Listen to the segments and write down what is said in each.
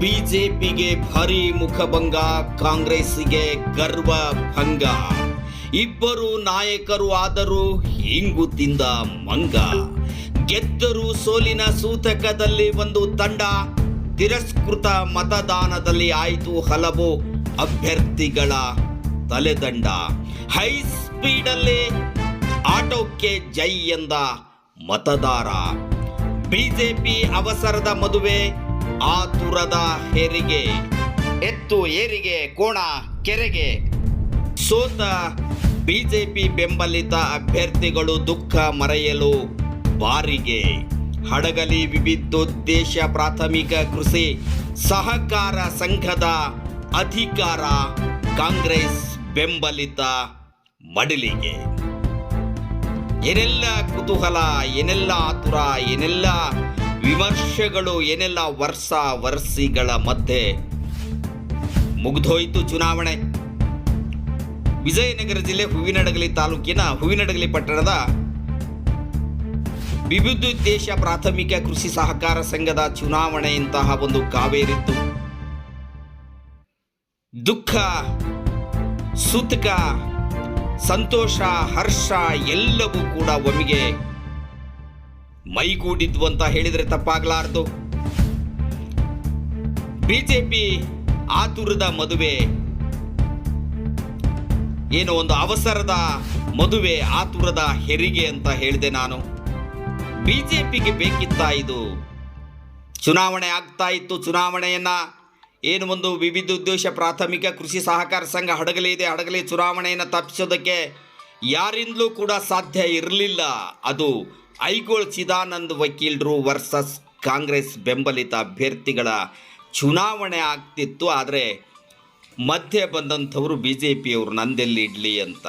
ಬಿಜೆಪಿಗೆ ಭಾರಿ ಮುಖಭಂಗ, ಕಾಂಗ್ರೆಸ್ಸಿಗೆ ಗರ್ವ ಭಂಗ. ಇಬ್ಬರು ನಾಯಕರು ಆದರೂ ಹಿಂಗು ತಿಂದ ಮಂಗ. ಗೆದ್ದರು ಸೋಲಿನ ಸೂತಕದಲ್ಲಿ ಒಂದು ತಂಡ. ತಿರಸ್ಕೃತ ಮತದಾನದಲ್ಲಿ ಆಯಿತು ಹಲವು ಅಭ್ಯರ್ಥಿಗಳ ತಲೆದಂಡ. ಹೈ ಸ್ಪೀಡಲ್ಲಿ ಆಟೋಕ್ಕೆ ಜೈ ಎಂದ ಮತದಾರ. ಬಿಜೆಪಿ ಅವಸರದ ಮದುವೆ. ಆತುರದ ಹೆರಿಗೆ, ಎತ್ತು ಏರಿಗೆ, ಕೋಣ ಕೆರೆಗೆ. ಸೋತ ಬಿಜೆಪಿ ಬೆಂಬಲಿತ ಅಭ್ಯರ್ಥಿಗಳು ದುಃಖ ಮರೆಯಲು ಬಾರಿಗೆ. ಹಡಗಲಿ ವಿವಿಧೋದ್ದೇಶ ಪ್ರಾಥಮಿಕ ಕೃಷಿ, ಸಹಕಾರ ಸಂಘದ ಅಧಿಕಾರ ಕಾಂಗ್ರೆಸ್ ಬೆಂಬಲಿತ ಮಡಿಲಿಗೆ. ಏನೆಲ್ಲ ಕುತೂಹಲ, ಏನೆಲ್ಲ ಆತುರ, ಏನೆಲ್ಲ ವಿಮರ್ಶೆಗಳು ಏನೆಲ್ಲ ವರ್ಷ ವರ್ಷಿಗಳ ಮಧ್ಯೆ ಮುಗಿದೋಯಿತು ಚುನಾವಣೆ? ವಿಜಯನಗರ ಜಿಲ್ಲೆ ಹೂವಿನಡಗಲಿ ತಾಲೂಕಿನ ಹೂವಿನಡಗಲಿ ಪಟ್ಟಣದ ವಿವಿಧೋದ್ದೇಶ ಪ್ರಾಥಮಿಕ ಕೃಷಿ ಸಹಕಾರ ಸಂಘದ ಚುನಾವಣೆಯಂತಹ ಒಂದು ಕಾವೇರಿತ್ತು. ದುಃಖ, ಸುತಕ, ಸಂತೋಷ, ಹರ್ಷ ಎಲ್ಲವೂ ಕೂಡ ಒಮ್ಮಿಗೆ ಮೈಗೂಡಿದ್ವು ಅಂತ ಹೇಳಿದರೆ ತಪ್ಪಾಗಲಾರದು. ಬಿಜೆಪಿ ಆತುರದ ಮದುವೆ. ಏನು ಒಂದು ಅವಸರದ ಮದುವೆ, ಆತುರದ ಹೆರಿಗೆ ಅಂತ ಹೇಳಿದೆ ನಾನು. ಬಿಜೆಪಿಗೆ ಬೇಕಿತ್ತ ಇದು? ಚುನಾವಣೆ ಆಗ್ತಾ ಇತ್ತು, ಚುನಾವಣೆಯನ್ನ. ಏನು ಒಂದು ವಿವಿಧ ಉದ್ದೇಶ, ಪ್ರಾಥಮಿಕ ಕೃಷಿ ಸಹಕಾರ ಸಂಘ ಹಡಗಲಿ ಇದೆ, ಹಡಗಲಿ ಚುನಾವಣೆಯನ್ನು ತಪ್ಪಿಸೋದಕ್ಕೆ ಯಾರಿಂದಲೂ ಕೂಡ ಸಾಧ್ಯ ಇರಲಿಲ್ಲ ಅದು. ಐಗೋಳ್ ಚಿದಾನಂದ್ ವಕೀಲರು ವರ್ಸಸ್ ಕಾಂಗ್ರೆಸ್ ಬೆಂಬಲಿತ ಅಭ್ಯರ್ಥಿಗಳ ಚುನಾವಣೆ ಆಗ್ತಿತ್ತು, ಆದರೆ ಮಧ್ಯೆ ಬಂದಂಥವರು ಬಿ ಜೆ ಪಿಯವರು ನಂದೆಲ್ಲಿ ಇಡಲಿ ಅಂತ.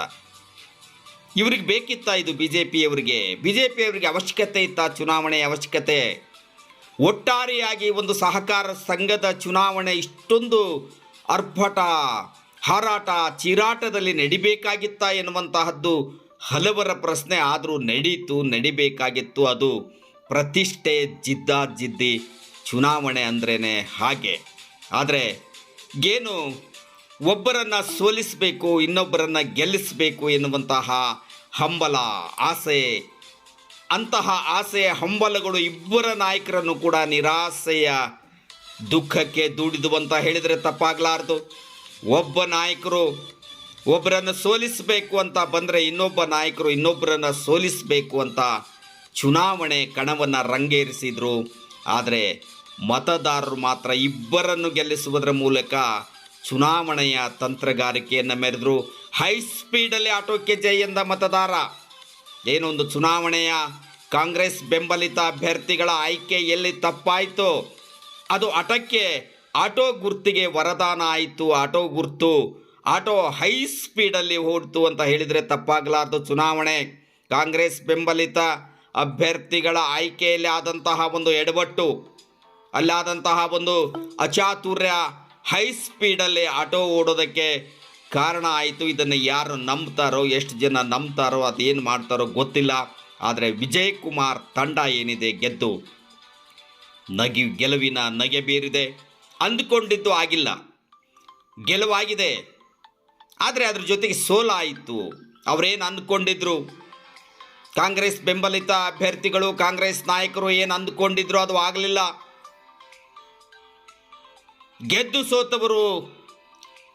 ಇವ್ರಿಗೆ ಬೇಕಿತ್ತ ಇದು ಬಿ ಜೆ ಪಿಯವರಿಗೆ ಬಿ ಜೆ ಪಿಯವರಿಗೆ ಅವಶ್ಯಕತೆ ಇತ್ತ ಚುನಾವಣೆ ಅವಶ್ಯಕತೆ? ಒಟ್ಟಾರೆಯಾಗಿ ಒಂದು ಸಹಕಾರ ಸಂಘದ ಚುನಾವಣೆ ಇಷ್ಟೊಂದು ಅರ್ಭಟ, ಹಾರಾಟ, ಚೀರಾಟದಲ್ಲಿ ನಡಿಬೇಕಾಗಿತ್ತ ಎನ್ನುವಂತಹದ್ದು ಹಲವರ ಪ್ರಶ್ನೆ ಆದರೂ ನಡೀತು, ನಡಿಬೇಕಾಗಿತ್ತು. ಅದು ಪ್ರತಿಷ್ಠೆ ಜಿದ್ದಾಜಿದ್ದಿ ಚುನಾವಣೆ ಅಂದ್ರೇ ಹಾಗೆ. ಆದರೆ ಏನು ಒಬ್ಬರನ್ನು ಸೋಲಿಸಬೇಕು, ಇನ್ನೊಬ್ಬರನ್ನು ಗೆಲ್ಲಿಸಬೇಕು ಎನ್ನುವಂತಹ ಹಂಬಲ, ಆಸೆ, ಅಂತಹ ಆಸೆಯ ಹಂಬಲಗಳು ಇಬ್ಬರ ನಾಯಕರನ್ನು ಕೂಡ ನಿರಾಸೆಯ ದುಃಖಕ್ಕೆ ದೂಡಿದು ಅಂತ ಹೇಳಿದರೆ ತಪ್ಪಾಗಲಾರ್ದು. ಒಬ್ಬ ನಾಯಕರು ಒಬ್ಬರನ್ನು ಸೋಲಿಸಬೇಕು ಅಂತ ಬಂದರೆ ಇನ್ನೊಬ್ಬ ನಾಯಕರು ಇನ್ನೊಬ್ಬರನ್ನು ಸೋಲಿಸಬೇಕು ಅಂತ ಚುನಾವಣೆ ಕಣವನ್ನು ರಂಗೇರಿಸಿದರು. ಆದರೆ ಮತದಾರರು ಮಾತ್ರ ಇಬ್ಬರನ್ನು ಗೆಲ್ಲಿಸುವುದರ ಮೂಲಕ ಚುನಾವಣೆಯ ತಂತ್ರಗಾರಿಕೆಯನ್ನು ಮೆರೆದರು. ಹೈ ಸ್ಪೀಡಲ್ಲಿ ಆಟೋಕ್ಕೆ ಜೈ ಎಂದ ಮತದಾರ. ಏನೊಂದು ಚುನಾವಣೆಯ ಕಾಂಗ್ರೆಸ್ ಬೆಂಬಲಿತ ಅಭ್ಯರ್ಥಿಗಳ ಆಯ್ಕೆ ಎಲ್ಲಿ ತಪ್ಪಾಯಿತು? ಅದು ಆಟಕ್ಕೆ ಆಟೋ ಗುರ್ತಿಗೆ ವರದಾನ ಆಯಿತು, ಆಟೋ ಗುರ್ತು ಆಟೋ ಹೈ ಸ್ಪೀಡಲ್ಲಿ ಓಡ್ತು ಅಂತ ಹೇಳಿದರೆ ತಪ್ಪಾಗಲಾರದು ಚುನಾವಣೆ. ಕಾಂಗ್ರೆಸ್ ಬೆಂಬಲಿತ ಅಭ್ಯರ್ಥಿಗಳ ಆಯ್ಕೆಯಲ್ಲಿ ಆದಂತಹ ಒಂದು ಎಡವಟ್ಟು, ಅಲ್ಲಾದಂತಹ ಒಂದು ಅಚಾತುರ್ಯ ಹೈ ಸ್ಪೀಡಲ್ಲಿ ಆಟೋ ಓಡೋದಕ್ಕೆ ಕಾರಣ ಆಯಿತು. ಇದನ್ನು ಯಾರು ನಂಬ್ತಾರೋ, ಎಷ್ಟು ಜನ ನಂಬ್ತಾರೋ, ಅದೇನು ಮಾಡ್ತಾರೋ ಗೊತ್ತಿಲ್ಲ. ಆದರೆ ವಿಜಯ್ ಕುಮಾರ್ ತಂಡ ಏನಿದೆ ಗೆದ್ದು ನಗಿ ಗೆಲುವಿನ ನಗೆ ಬೀರಿದೆ. ಅಂದುಕೊಂಡಿದ್ದು ಆಗಿಲ್ಲ. ಗೆಲುವಾಗಿದೆ. ಆದರೆ ಅದ್ರ ಜೊತೆಗೆ ಸೋಲಾಯಿತು ಅವರೇನು ಅಂದ್ಕೊಂಡಿದ್ರು? ಕಾಂಗ್ರೆಸ್ ಬೆಂಬಲಿತ ಅಭ್ಯರ್ಥಿಗಳು, ಕಾಂಗ್ರೆಸ್ ನಾಯಕರು ಏನು ಅಂದ್ಕೊಂಡಿದ್ರು ಅದು ಆಗಲಿಲ್ಲ. ಗೆದ್ದು ಸೋತವರು.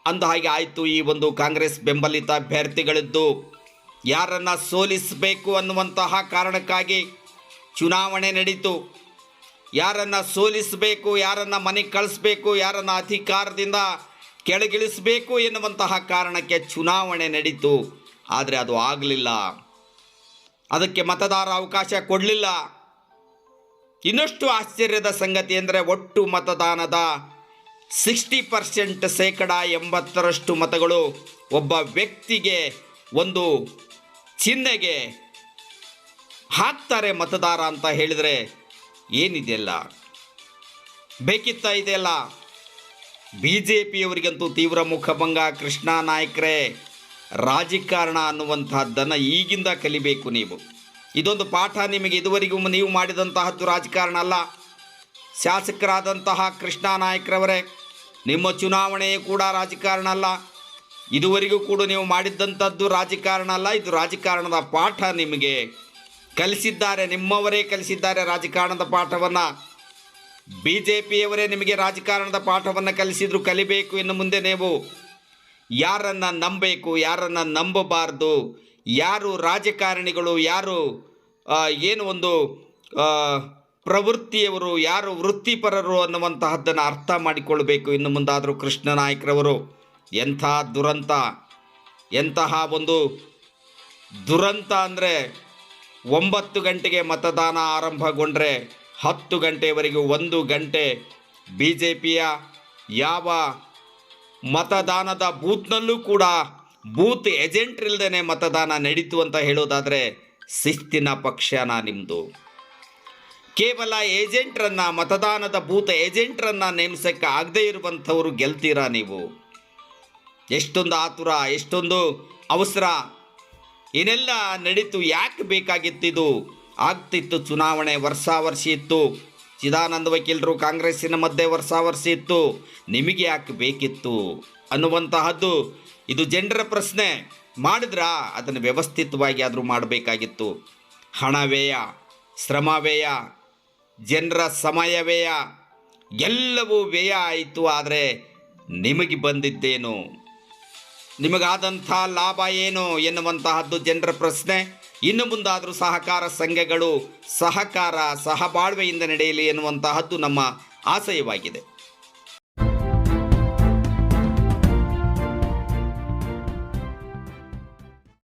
ಅಂದ ಹಾಗೆ ಆಯಿತು ಈ ಒಂದು ಕಾಂಗ್ರೆಸ್ ಬೆಂಬಲಿತ ಅಭ್ಯರ್ಥಿಗಳಿದ್ದು. ಯಾರನ್ನು ಸೋಲಿಸಬೇಕು ಅನ್ನುವಂತಹ ಕಾರಣಕ್ಕಾಗಿ ಚುನಾವಣೆ ನಡೀತು. ಯಾರನ್ನು ಸೋಲಿಸಬೇಕು, ಯಾರನ್ನು ಮನೆಗೆ ಕಳಿಸ್ಬೇಕು, ಯಾರನ್ನು ಅಧಿಕಾರದಿಂದ ಕೆಳಗಿಳಿಸಬೇಕು ಎನ್ನುವಂತಹ ಕಾರಣಕ್ಕೆ ಚುನಾವಣೆ ನಡೀತು. ಆದರೆ ಅದು ಆಗಲಿಲ್ಲ. ಅದಕ್ಕೆ ಮತದಾರ ಅವಕಾಶ ಕೊಡಲಿಲ್ಲ. ಇನ್ನಷ್ಟು ಆಶ್ಚರ್ಯದ ಸಂಗತಿ ಅಂದರೆ ಒಟ್ಟು ಮತದಾನದ ಸಿಕ್ಸ್ಟಿ ಪರ್ಸೆಂಟ್ ಶೇಕಡ ಎಂಬತ್ತರಷ್ಟು ಮತಗಳು ಒಬ್ಬ ವ್ಯಕ್ತಿಗೆ ಒಂದು ಚಿಹ್ನೆಗೆ ಹಾಕ್ತಾರೆ ಮತದಾರ ಅಂತ ಹೇಳಿದರೆ ಏನಿದೆಯಲ್ಲ? ಬೇಕಿತ್ತ ಇದೆಯಲ್ಲ? ಬಿ ಜೆ ಪಿಯವರಿಗಂತೂ ತೀವ್ರ ಮುಖಭಂಗ ಕೃಷ್ಣ ನಾಯಕರೇ. ರಾಜಕಾರಣ ಅನ್ನುವಂತಹದ್ದನ್ನು ಈಗಿಂದ ಕಲಿಬೇಕು ನೀವು. ಇದೊಂದು ಪಾಠ ನಿಮಗೆ ಇದುವರೆಗೂ ನೀವು ಮಾಡಿದಂತಹದ್ದು ರಾಜಕಾರಣ ಅಲ್ಲ. ಶಾಸಕರಾದಂತಹ ಕೃಷ್ಣ ನಾಯಕರವರೇ, ನಿಮ್ಮ ಚುನಾವಣೆ ಕೂಡ ರಾಜಕಾರಣ ಅಲ್ಲ. ಇದುವರೆಗೂ ಕೂಡ ನೀವು ಮಾಡಿದ್ದಂಥದ್ದು ರಾಜಕಾರಣ ಅಲ್ಲ. ಇದು ರಾಜಕಾರಣದ ಪಾಠ ನಿಮಗೆ ಕಲಿಸಿದ್ದಾರೆ, ನಿಮ್ಮವರೇ ಕಲಿಸಿದ್ದಾರೆ ರಾಜಕಾರಣದ ಪಾಠವನ್ನು. ಬಿ ಜೆ ಪಿಯವರೇ ನಿಮಗೆ ರಾಜಕಾರಣದ ಪಾಠವನ್ನು ಕಲಿಸಿದ್ರು ಕಲಿಬೇಕು ಇನ್ನು ಮುಂದೆ ನೀವು. ಯಾರನ್ನು ನಂಬಬೇಕು, ಯಾರನ್ನು ನಂಬಬಾರ್ದು, ಯಾರು ರಾಜಕಾರಣಿಗಳು, ಯಾರು ಏನು ಒಂದು ಪ್ರವೃತ್ತಿಯವರು, ಯಾರು ವೃತ್ತಿಪರರು ಅನ್ನುವಂತಹದ್ದನ್ನು ಅರ್ಥ ಮಾಡಿಕೊಳ್ಬೇಕು ಇನ್ನು ಮುಂದಾದರೂ ಕೃಷ್ಣ ನಾಯ್ಕರವರು. ಎಂಥ ದುರಂತ. ಎಂತಹ ಒಂದು ದುರಂತ ಅಂದರೆ ಒಂಬತ್ತು ಗಂಟೆಗೆ ಮತದಾನ ಆರಂಭಗೊಂಡ್ರೆ ಹತ್ತು ಗಂಟೆಯವರೆಗೂ ಒಂದು ಗಂಟೆ ಬಿ ಜೆ ಪಿಯ ಯಾವ ಮತದಾನದ ಬೂತ್ನಲ್ಲೂ ಕೂಡ ಬೂತ್ ಏಜೆಂಟ್ ಇಲ್ಲದೇ ಮತದಾನ ನಡೀತು ಅಂತ ಹೇಳೋದಾದರೆ ಶಿಸ್ತಿನ ಪಕ್ಷನ ನಿಮ್ಮದು ಕೇವಲ ಏಜೆಂಟ್ರನ್ನು, ಮತದಾನದ ಬೂತ್ ಏಜೆಂಟ್ರನ್ನು ನೇಮಿಸೋಕ್ಕೆ ಆಗದೇ ಇರುವಂಥವ್ರು ಗೆಲ್ತೀರಾ ನೀವು? ಎಷ್ಟೊಂದು ಆತುರ, ಎಷ್ಟೊಂದು ಅವಸರ, ಏನೆಲ್ಲ ನಡೀತು, ಯಾಕೆ ಬೇಕಾಗಿತ್ತಿದು? ಆಗ್ತಿತ್ತು. ಚುನಾವಣೆ ವರ್ಷಾವರ್ಷಿ ಇತ್ತು. ಚಿದಾನಂದ ವಕೀಲರು ಕಾಂಗ್ರೆಸ್ಸಿನ ಮಧ್ಯೆ ವರ್ಷಾವರ್ಷಿ ಇತ್ತು. ನಿಮಗೆ ಯಾಕೆ ಬೇಕಿತ್ತು? ಅನ್ನುವಂತಹದ್ದು. ಇದು ಜನರ ಪ್ರಶ್ನೆ. ಮಾಡಿದ್ರಾ? ಅದನ್ನು ವ್ಯವಸ್ಥಿತವಾಗಿ ಆದರೂ ಮಾಡಬೇಕಾಗಿತ್ತು. ಹಣ ವ್ಯಯ ಶ್ರಮ ವ್ಯಯ ಜನರ ಸಮಯ ವ್ಯಯ ಎಲ್ಲವೂ ವ್ಯಯ ಆಯಿತು, ಆದರೆ ನಿಮಗೆ ಬಂದಿದ್ದೇನು? ನಿಮಗಾದಂಥ ಲಾಭ ಏನು ಎನ್ನುವಂತಹದ್ದು ಜನರ ಪ್ರಶ್ನೆ. ಇನ್ನು ಮುಂದಾದರೂ ಸಹಕಾರ ಸಂಘಗಳು ಸಹಕಾರ ಸಹಬಾಳ್ವೆಯಿಂದ ನಡೆಯಲಿ ಎನ್ನುವಂತಹದ್ದು ನಮ್ಮ ಆಶಯವಾಗಿದೆ.